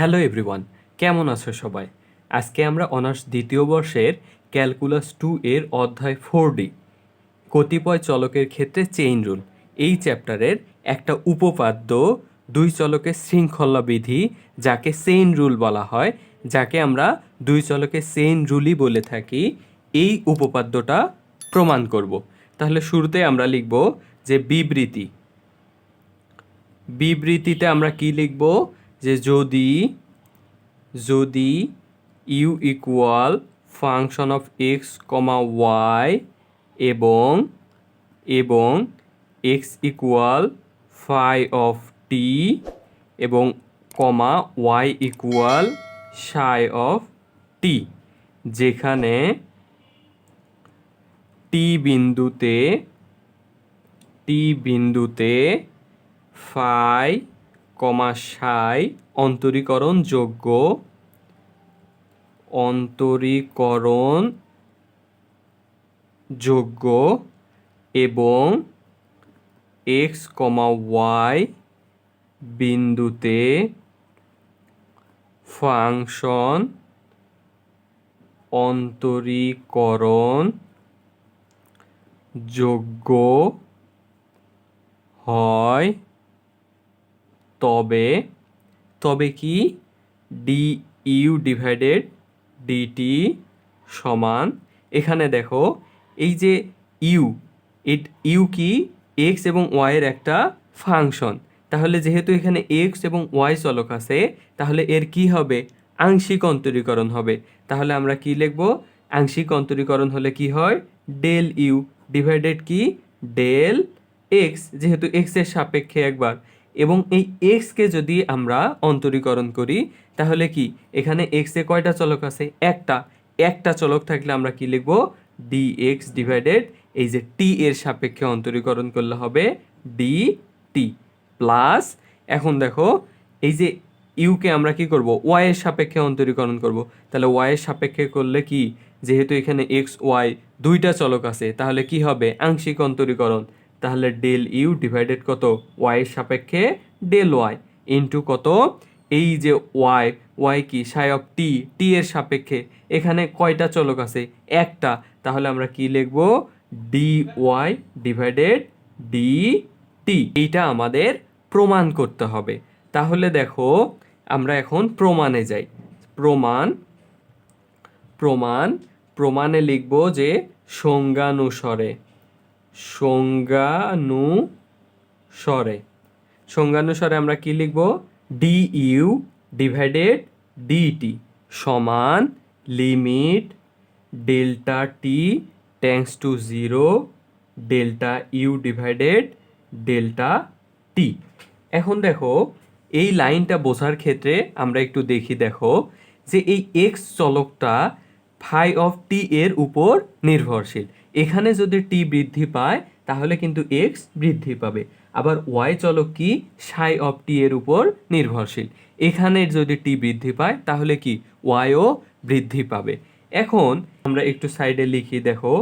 Hello everyone, কেমন আছো সবাই? আজকে আমরা অনার্স দ্বিতীয় বর্ষের ক্যালকুলাস টু এর অধ্যায় ফোর ডি কতিপয় চলকের ক্ষেত্রে চেইন রুল। এই চ্যাপ্টারের একটা উপপাদ্য দুই চলকের শৃঙ্খলা বিধি যাকে চেইন রুল বলা হয়, যাকে আমরা দুই চলকের চেইন রুলই বলে থাকি, এই উপপাদ্যটা প্রমাণ করব। তাহলে শুরুতে আমরা লিখব যে বিবৃতি। বিবৃতিতে আমরা কি লিখব? যে যদি যদি U equal function of X comma Y এবং এবং X equal phi of T এবং comma Y equal psi of T যেখানে টি বিন্দুতে টি বিন্দুতে ফাই কমা সাই অন্তরীকরণ যোগ্য। অন্তরীকরণ যোগ্য এবং এক্স কমা ওয়াই বিন্দুতে ফাংশন অন্তরীকরণ যোগ্য হয় তবে তবে কি ডি ইউ ডিভাইডেড ডিটি সমান, এখানে দেখো, এই যে ইউ ইট ইউ কি এক্স এবং ওয়াইয়ের একটা ফাংশন তাহলে যেহেতু এখানে এক্স এবং ওয়াই চলক আছে, তাহলে এর কি হবে? আংশিক অন্তরীকরণ হবে। তাহলে আমরা কি লিখব? আংশিক অন্তরীকরণ হলে কি হয়? ডেল ইউ ডিভাইডেড কি? ডেল এক্স যেহেতু এক্সের সাপেক্ষে একবার। এবং এই এক্সকে যদি আমরা অন্তরীকরণ করি, তাহলে কি? এখানে এক্সে কয়টা চলক আছে? একটা। একটা চলক থাকলে আমরা কি লিখব? ডি এক্স ডিভাইডেড এই যে টি এর সাপেক্ষে অন্তরীকরণ করলে হবে ডি টি প্লাস এখন দেখো, এই যে ইউকে আমরা কি করব? ওয়াই এর সাপেক্ষে অন্তরীকরণ করব। তাহলে ওয়াই এর সাপেক্ষে করলে কি? যেহেতু এখানে এক্স ওয়াই দুইটা চলক আছে, তাহলে কি হবে? আংশিক অন্তরীকরণ। তাহলে ডেল ইউ ডিভাইডেড কত? ওয়াই সাপেক্ষে ডেল ওয়াই ইন্টু কত? এই যে ওয়াই ওয়াই কি? সাই অফ টি টি এর সাপেক্ষে। এখানে কয়টা চলক আছে? একটা। তাহলে আমরা কি লিখব? D Y divided D T এইটা আমাদের প্রমাণ করতে হবে। তাহলে দেখো, আমরা এখন প্রমাণে যাই। প্রমাণ প্রমাণ, প্রমাণে লিখব যে সংজ্ঞানুসরে। সংজ্ঞানুসরে। সংজ্ঞানুসারে আমরা কি লিখব? ডি ইউ ডিভাইডেড ডিটি সমান limit delta T tends to zero delta U divided delta T এখন দেখো, এই লাইনটা বোঝার ক্ষেত্রে আমরা একটু দেখি, দেখো, যে এই এক্স চলকটা ফাই অফ টি এর উপর নির্ভরশীল। এখানে যদি টি বৃদ্ধি পায়, তাহলে কিন্তু এক্স বৃদ্ধি পাবে। আবার ওয়াই চলক কি? সাই অফ টি এর উপর নির্ভরশীল। এখানে যদি টি বৃদ্ধি পায়, তাহলে কি? ওয়াইও বৃদ্ধি পাবে। এখন আমরা একটু সাইডে লিখি, দেখো,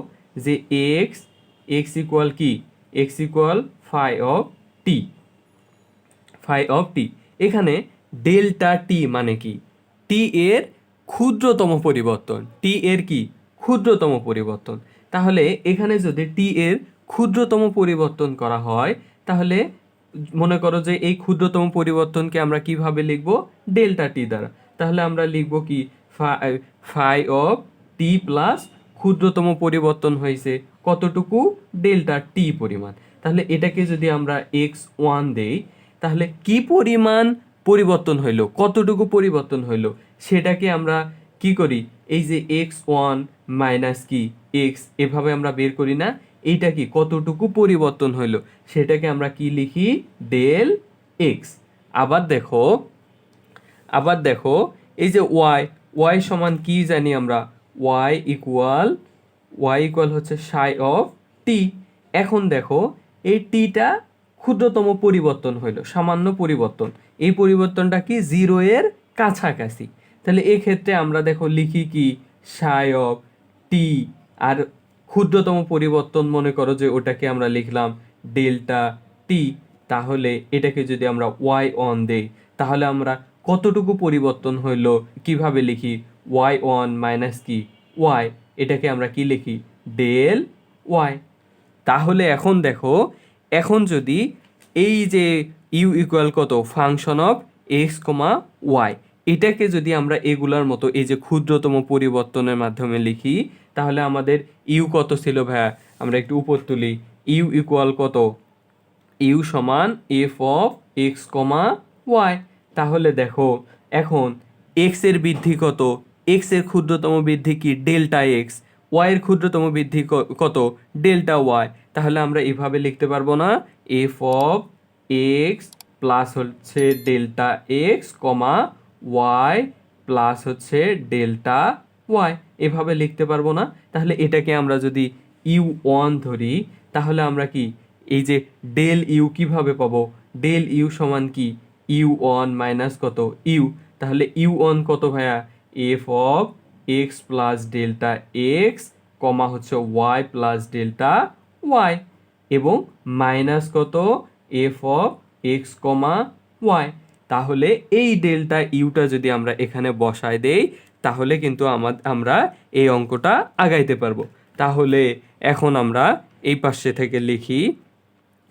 যে এক্স এক্স ইকুয়াল কি? X equal phi of T phi of T এখানে ডেল্টা টি মানে কি? টি এর ক্ষুদ্রতম পরিবর্তন। টি এর কি? ক্ষুদ্রতম পরিবর্তন। তাহলে এখানে যদি টি এর ক্ষুদ্রতম পরিবর্তন করা হয়, তাহলে মনে করো যে এই ক্ষুদ্রতম পরিবর্তনকে আমরা কীভাবে লিখব? ডেল্টা টি দ্বারা। তাহলে আমরা লিখব কি? ফাই অফ টি প্লাস ক্ষুদ্রতম পরিবর্তন হয়েছে কতটুকু? ডেল্টা টি পরিমাণ। তাহলে এটাকে যদি আমরা এক্স ওয়ান দেই, তাহলে কি পরিমাণ পরিবর্তন হইল? কতটুকু পরিবর্তন হইল? সেটাকে আমরা কি করি? এই যে এক্স ওয়ান মাইনাস কি? এক্স, এভাবে আমরা বের করি না। এইটা কি কতটুকু পরিবর্তন হইল? সেটাকে আমরা কি লিখি? Del X. আবার দেখো আবার দেখো, এই যে ওয়াই ওয়াই সমান কি জানি আমরা? ওয়াই ইকুয়াল ওয়াই ইকুয়াল হচ্ছে সাই অফ টি। এখন দেখো, এই টিটা ক্ষুদ্রতম পরিবর্তন হইল, সামান্য পরিবর্তন। এই পরিবর্তনটা কি? জিরো এর কাছাকাছি। তাহলে এক্ষেত্রে আমরা দেখো লিখি কি? অফ টি আর ক্ষুদ্রতম পরিবর্তন মনে করো যে ওটাকে আমরা লিখলাম ডেল্টা টি তাহলে এটাকে যদি আমরা ওয়াই অন দেই, তাহলে আমরা কতটুকু পরিবর্তন হইল? কীভাবে লিখি? ওয়াই ওয়ান মাইনাস কি? ওয়াই এটাকে আমরা কি লিখি? ডেল ওয়াই তাহলে এখন দেখো, এখন যদি এই যে ইউ ইকুয়াল কত? Function of X comma Y এটাকে যদি আমরা এগুলার মতো, এই যে ক্ষুদ্রতম পরিবর্তনের মাধ্যমে লিখি, তাহলে আমাদের ইউ কত ছিল ভাইয়া? আমরা একটু উপর তুলি। ইউ ইকুয়াল কত? ইউ সমান F of X comma Y. তাহলে দেখো, এখন এক্সের বৃদ্ধি কত? এক্সের ক্ষুদ্রতম বৃদ্ধি কি? Delta x. ওয়াই এর ক্ষুদ্রতম বৃদ্ধি কত? Delta Y. তাহলে আমরা এভাবে লিখতে পারব না, এফ অফ এক্স প্লাস হচ্ছে delta X comma Y plus হচ্ছে ডেল্টা ওয়াই এভাবে লিখতে পারব না। তাহলে এটাকে আমরা যদি ইউ ওয়ান ধরি, তাহলে আমরা কি, এই যে ডেল ইউ কীভাবে পাবো? ডেল ইউ সমান কি? ইউ ওয়ান মাইনাস কত? ইউ তাহলে ইউ ওয়ান কত ভাইয়া? F of X plus delta X comma হচ্ছে ওয়াই প্লাস ডেল্টা ওয়াই এবং মাইনাস কত? F of X comma Y তাহলে এই ডেল্টা ইউটা যদি আমরা এখানে বসায় দেই, তাহলে কিন্তু আমা- আমরা এই অঙ্কটা আগাইতে পারব। তাহলে এখন আমরা এই পাশে থেকে লিখি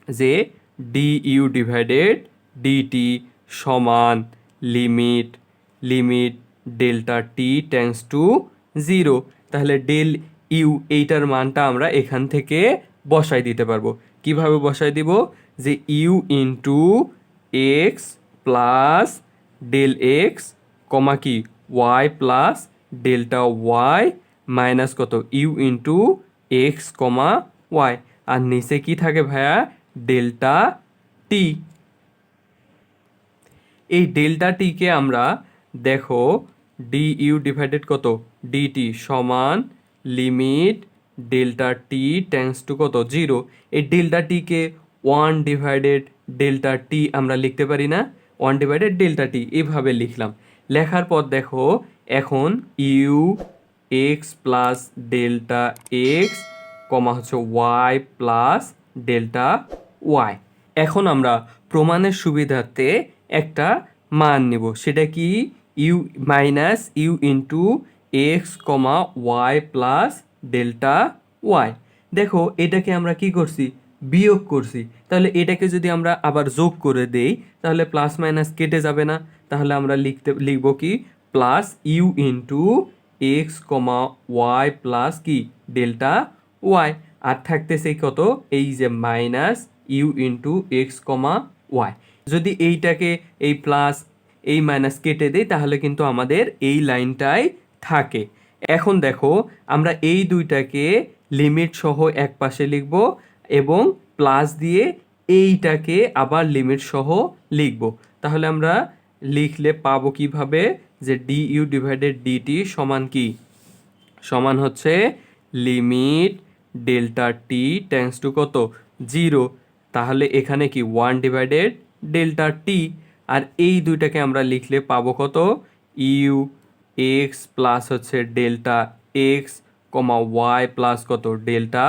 যে ডি ইউ ডিভাইডেড ডিটি সমান limit limit delta T tends to zero. তাহলে ডেল ইউ এইটার মানটা আমরা এখান থেকে বসাই দিতে পারব। কীভাবে বসাই দিব? যে U into X plus del X comma কি? Y plus delta Y minus কত? U into X comma Y. আর নিচে কি থাকে ভাইয়া? Delta T. এই ডেল্টা টিকে আমরা দেখো ডি ইউ ডিভাইডেড কত? ডিটি সমান limit delta T tends to কত? জিরো। এই ডেল্টা টিকে ওয়ান ডিভাইডেড ডেল্টা টি আমরা লিখতে পারি না। ওয়ান ডিভাইডেড ডেল্টা টি এইভাবে লিখলাম। লেখার পর দেখো, এখন U X plus delta X comma হচ্ছে ওয়াই প্লাস ডেল্টা ওয়াই এখন আমরা প্রমাণের সুবিধার্থে একটা মান নেব। সেটা কি? U minus U into X comma Y plus delta Y দেখো, এটাকে আমরা কি করছি? বিয়োগ করছি, তাহলে এটাকে যদি আমরা আবার যোগ করে দেই, তাহলে প্লাস মাইনাস কেটে যাবে না। তাহলে আমরা লিখতে, লিখব কি? Plus U into X comma Y plus কি? ডেল্টা ওয়াই আর থাকতেছে কত? এই যে minus U into X comma Y যদি এইটাকে এই প্লাস এই মাইনাস কেটে দেই, তাহলে কিন্তু আমাদের এই লাইনটাই থাকে। এখন দেখো, আমরা এই দুইটাকে লিমিট সহ এক পাশে লিখব। এবং প্লাস দিয়ে এইটাকে আবার লিমিট সহ লিখব। তাহলে আমরা লিখলে পাবো কীভাবে? যে ডি ইউ ডিভাইডেড ডিটি সমান কি? সমান হচ্ছে limit delta T tends to কত? জিরো তাহলে এখানে কি? ওয়ান ডিভাইডেড ডেল্টা টি আর এই দুইটাকে আমরা লিখলে পাবো কত? ইউ এক্স প্লাস হচ্ছে delta X comma Y plus কত? ডেল্টা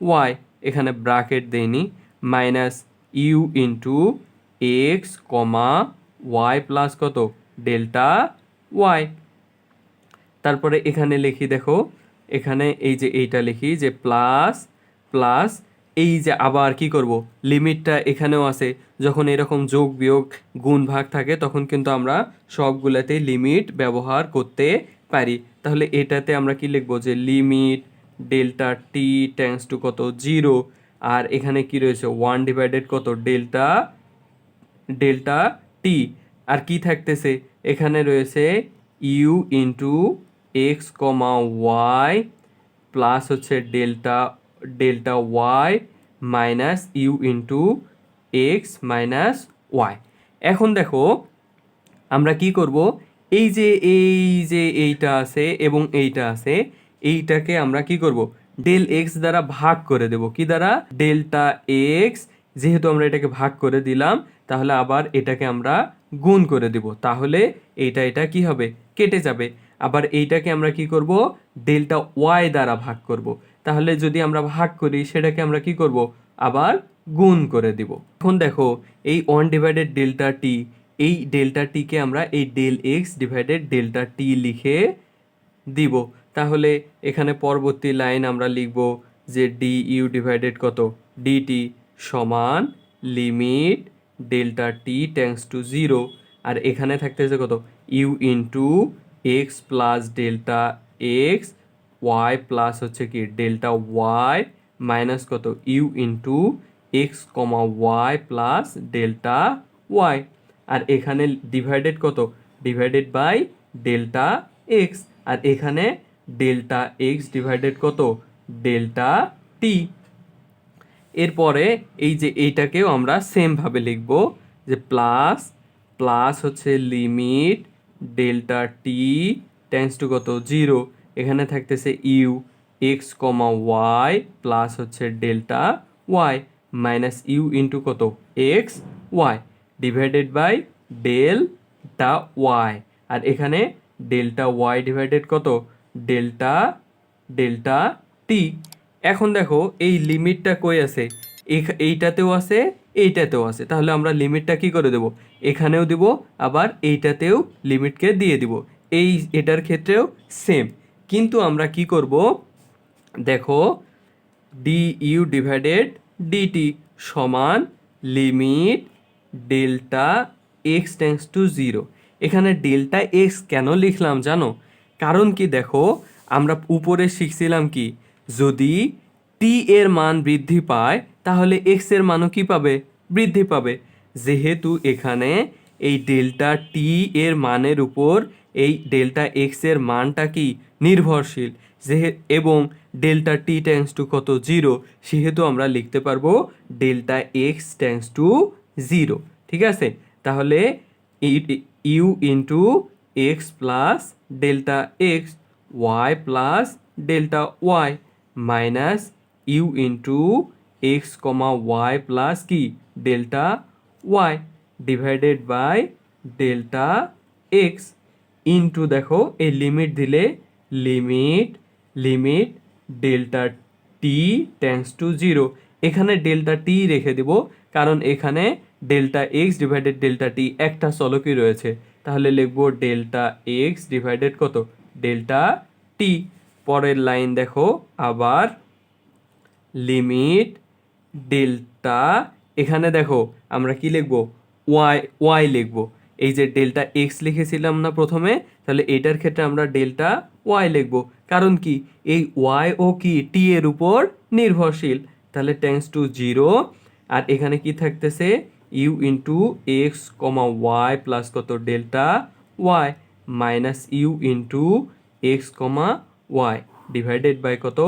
ওয়াই এখানে ব্রাকেট দেইনি, minus U into X comma Y plus কত? Delta Y. তারপরে এখানে লিখি, দেখো, এখানে এই যে এইটা লিখি যে প্লাস প্লাস এই যে আবার কি করব? লিমিটটা এখানেও আছে। যখন এরকম যোগ, বিয়োগ, গুণ, ভাগ থাকে, তখন কিন্তু আমরা সবগুলাতেই লিমিট ব্যবহার করতে পারি। তাহলে এটাতে আমরা কি লিখব? যে limit delta T tends to কত? জিরো আর এখানে কি রয়েছে? ওয়ান ডিভাইডেড কত? ডেল্টা ডেল্টা টি আর কি থাকতেছে? এখানে রয়েছে U into X comma Y plus হচ্ছে delta delta Y minus U into X minus Y এখন দেখো, আমরা কি করব? এই যে এই যে, এইটা আছে এবং এইটা আছে এইটাকে আমরা কি করব? ডেল এক্স দ্বারা ভাগ করে দেব। কি দ্বারা? ডেল্টা এক্স, যেহেতু আমরা এটাকে ভাগ করে দিলাম, তাহলে আবার এটাকে আমরা গুণ করে দেব। তাহলে এইটা, এটা কি হবে? কেটে যাবে। আবার এইটাকে আমরা কি করব? ডেল্টা ওয়াই দ্বারা ভাগ করব। তাহলে যদি আমরা ভাগ করি, সেটাকে আমরা কি করব? আবার গুণ করে দিব। এখন দেখো, এই ওয়ান ডিভাইডেড ডেল্টা টি, এই ডেল্টা টিকে আমরা এই del x divided delta t লিখে দিব। তাহলে এখানে পরবর্তী লাইন আমরা লিখব যে ডি ইউ ডিভাইডেড কত? ডিটি সমান limit delta t tends to zero আর এখানে থাকতেছে কত? U into x plus delta x y plus হচ্ছে কি? ডেল্টা ওয়াই মাইনাস কত? U into x comma y plus delta y আর এখানে ডিভাইডেড কত? ডিভাইডেড বাই ডেল্টা এক্স আর এখানে ডেল্টা এক্স ডিভাইডেড কত? Delta t. এরপরে এই যে এইটাকেও আমরা সেমভাবে লিখব যে প্লাস প্লাস হচ্ছে limit, delta t tends to কত? জিরো। এখানে থাকতেছে u, x comma y plus হচ্ছে delta y minus u into কত? X y divided by delta y. আর এখানে ডেল্টা ওয়াই ডিভাইডেড কত? Delta delta t. এখন দেখো, এই লিমিটটা কই আছে? এইটাতেও আছে এইটাতেও আছে। তাহলে আমরা লিমিটটা কি করে দেব? এখানেও দিব, আবার এইটাতেও লিমিটকে দিয়ে দিব। এই, এটার ক্ষেত্রেও সেম কিন্তু আমরা কি করব? দেখো ডি ইউ ডিভাইডেড ডিটি সমান limit delta x tends to zero এখানে ডেল্টা এক্স কেন লিখলাম জানো? কারণ কি দেখো, আমরা উপরে শিখছিলাম কি, যদি টি এর মান বৃদ্ধি পায়, তাহলে এক্সের মানও কি পাবে? বৃদ্ধি পাবে। যেহেতু এখানে এই ডেল্টা টি এর মানের উপর এই ডেল্টা এক্সের মানটা কি নির্ভরশীল, যেহে, এবং ডেল্টা টি ট্যান্স টু কত? জিরো সেহেতু আমরা লিখতে পারব delta x tends to zero ঠিক আছে? তাহলে u into x plus delta x y plus delta y minus u into x comma y plus কি delta y divided by delta x into দেখো, এই লিমিট দিলে limit limit delta t tends to zero এখানে delta t রেখে দেব, কারণ এখানে delta x divided delta t একটা চলকই রয়েছে। তাহলে লিখব ডেল্টা এক্স ডিভাইডেড কত? Delta t. পরের লাইন দেখো, আবার লিমিট ডেল্টা, এখানে দেখো আমরা কি লিখব? ওয়াই ওয়াই লিখব। এই যে ডেল্টা এক্স লিখেছিলাম না প্রথমে, তাহলে এটার ক্ষেত্রে আমরা ডেল্টা ওয়াই লিখব। কারণ কি? এই ওয়াই ও কি টি এর উপর নির্ভরশীল। তাহলে টেন্স টু জিরো আর এখানে কি থাকতেছে? U into x comma y plus কত? Delta y minus u into x comma y divided by কত?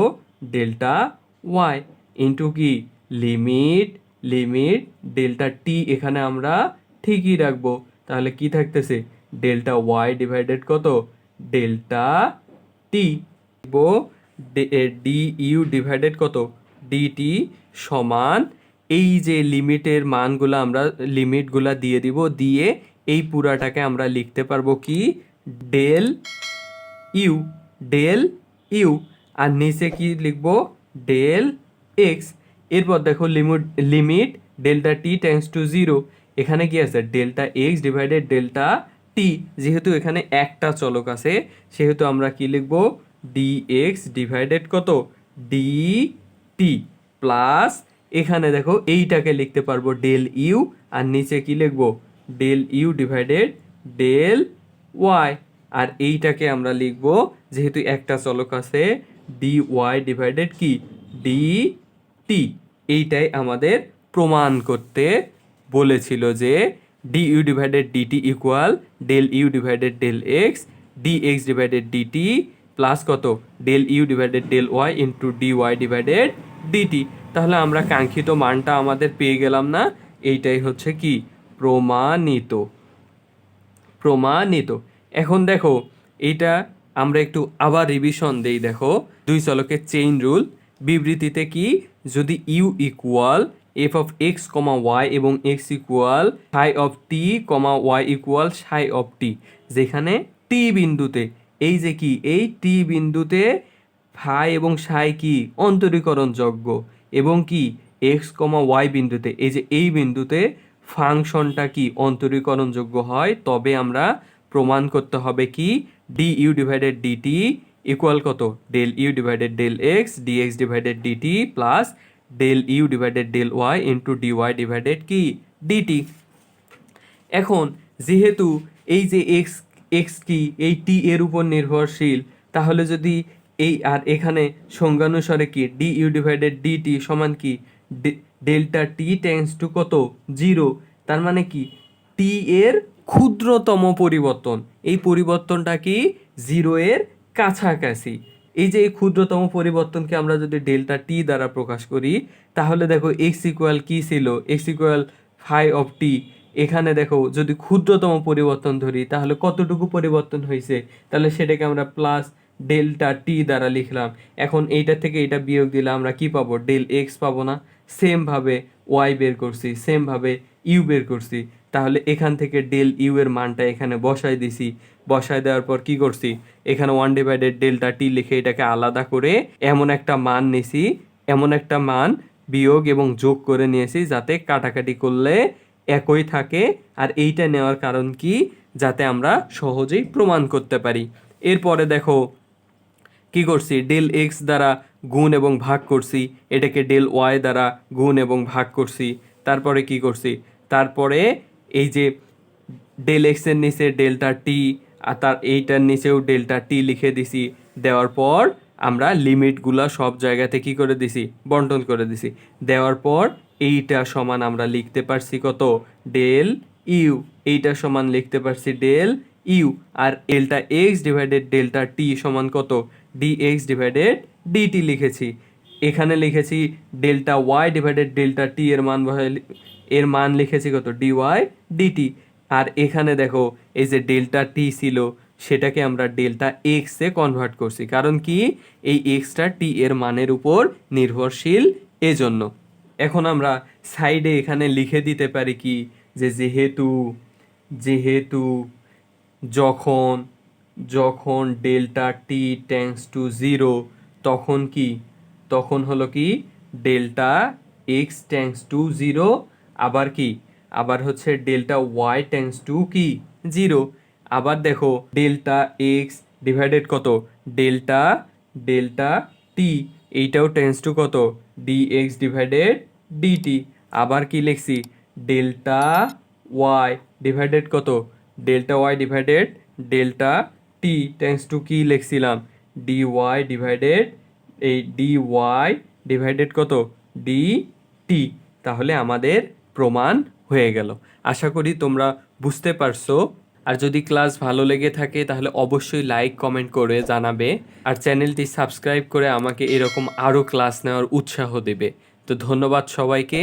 ডেল্টা ওয়াই ইন্টু কি? লিমিট লিমিট ডেল্টা টি এখানে আমরা ঠিকই রাখব। তাহলে কি থাকতেছে? ডেল্টা ওয়াই ডিভাইডেড কত? Delta t d u divided কত? ডিটি সমান এই যে লিমিটের মানগুলো আমরা, লিমিটগুলা দিয়ে দিব, দিয়ে এই পুরাটাকে আমরা লিখতে পারব কি? ডেল ইউ ডেল ইউ, আর নিচে কি লিখব? Del x. এরপর দেখো limit limit delta t tends to zero. এখানে কি আছে? Delta x divided delta t. যেহেতু এখানে একটা চলক আছে, সেহেতু আমরা কি লিখব? ডি এক্স ডিভাইডেড কত? ডি টি প্লাস এখানে দেখো এইটাকে লিখতে পারব ডেল ইউ আর নিচে কি লিখব? Del u divided del y আর এইটাকে আমরা লিখব, যেহেতু একটা চলক আছে ডি ওয়াই ডিভাইডেড কি? ডি টি এইটাই আমাদের প্রমাণ করতে বলেছিল যে d u divided dt equal del u divided del x d x divided dt plus কত? Del u divided del y into d y divided dt তাহলে আমরা কাঙ্ক্ষিত মানটা আমাদের পেয়ে গেলাম না। এইটাই হচ্ছে কি? প্রমাণিত। প্রমাণিত। এখন দেখো, এইটা আমরা একটু আবার রিভিশন দেই, দেখো। দুই চলকের চেইন রুল বিবৃতিতে কি? যদি u equal f of x comma y এবং x equal psi of t comma y equal psi of t যেখানে টি বিন্দুতে, এই যে কি? এই টি বিন্দুতে ফাই এবং সাই কি? অন্তরীকরণযোগ্য। এবং কি? এক্স কমা ওয়াই বিন্দুতে। এই যে এই বিন্দুতে ফাংশনটা কি? অন্তরীকরণযোগ্য হয়। তবে আমরা প্রমাণ করতে হবে কি? D u divided dt equal কত? Del u divided del x dx divided dt plus del u divided del y into d y divided কি? ডিটি এখন, যেহেতু এই যে এক্স এক্স কি? এই টি এর উপর নির্ভরশীল, তাহলে যদি এই আর এখানে সংজ্ঞানুসারে কি? D u divided d t সমান কি? ডেল্টা টি টেন্স টু কত? জিরো তার মানে কি? টি এর ক্ষুদ্রতম পরিবর্তন। এই পরিবর্তনটা কি? জিরো এর কাছাকাছি। এই যে এই ক্ষুদ্রতম পরিবর্তনকে আমরা যদি ডেল্টা টি দ্বারা প্রকাশ করি, তাহলে দেখো এক্স ইকুয়াল কী ছিল? X equal phi of t এখানে দেখো যদি ক্ষুদ্রতম পরিবর্তন ধরি, তাহলে কতটুকু পরিবর্তন হয়েছে? তাহলে সেটাকে আমরা প্লাস ডেল্টা টি দ্বারা লিখলাম। এখন এইটা থেকে এটা বিয়োগ দিলে আমরা কি পাবো? ডেল এক্স পাবো না। সেমভাবে ওয়াই বের করছি সেমভাবে ইউ বের করছি। তাহলে এখান থেকে ডেল ইউ এর মানটা এখানে বসাই দিছি। বসায় দেওয়ার পর কি করছি? এখানে ওয়ান ডিভাইডেড ডেল্টা টি লিখে এটাকে আলাদা করে এমন একটা মান নিছি, এমন একটা মান বিয়োগ এবং যোগ করে নিয়েছি যাতে কাটাকাটি করলে একই থাকে। আর এইটা নেওয়ার কারণ কি? যাতে আমরা সহজেই প্রমাণ করতে পারি। এরপরে দেখো কি করছি? ডেল এক্স দ্বারা গুণ এবং ভাগ করছি। এটাকে ডেল ওয়াই দ্বারা গুণ এবং ভাগ করছি। তারপরে কি করছি? তারপরে এই যে ডেল এক্সের নিচে ডেল্টা টি আর তার এইটার নিচেও ডেল্টা টি লিখে দিছি। দেওয়ার পর আমরা লিমিটগুলা সব জায়গাতে কি করে দিছি? বন্টন করে দিছি। দেওয়ার পর এইটা সমান আমরা লিখতে পারছি কত? ডেল ইউ এইটা সমান লিখতে পারছি ডেল ইউ আর delta x divided delta t সমান কত? ডি এক্স ডিভাইডেড ডিটি লিখেছি। এখানে লিখেছি delta y divided delta t এর মান এর মান লিখেছি কত? ডি ওয়াই ডিটি আর এখানে দেখো, এই যে ডেল্টা টি ছিল, সেটাকে আমরা ডেল্টা এক্সে কনভার্ট করছি। কারণ কি? এই এক্সটা টি এর মানের উপর নির্ভরশীল এজন্য। এখন আমরা সাইডে এখানে লিখে দিতে পারি কি? যে যেহেতু যেহেতু যখন যখন delta t tends to zero, তখন কি? তখন হলো কি? Delta x tends to zero, আবার কি? আবার হচ্ছে ডেল্টা ওয়াই টেন্স টু কি? জিরো। আবার দেখো, ডেল্টা এক্স ডিভাইডেড কত? ডেল্টা ডেল্টা টি, এইটাও টেন্স টু কত? D x divided dt. আবার কি লিখছি? ডেল্টা ওয়াই ডিভাইডেড কত? Delta y divided delta t tends to কি লিখছিলাম? ডি ওয়াই ডিভাইডেড এই ডি ওয়াই ডিভাইডেড কত? ডি টি তাহলে আমাদের প্রমাণ হয়ে গেল। আশা করি তোমরা বুঝতে পারছ। আর যদি ক্লাস ভালো লেগে থাকে, তাহলে অবশ্যই লাইক কমেন্ট করে জানাবে। আর চ্যানেলটি সাবস্ক্রাইব করে আমাকে এরকম আরও ক্লাস নেওয়ার উৎসাহ দেবে। তো ধন্যবাদ সবাইকে।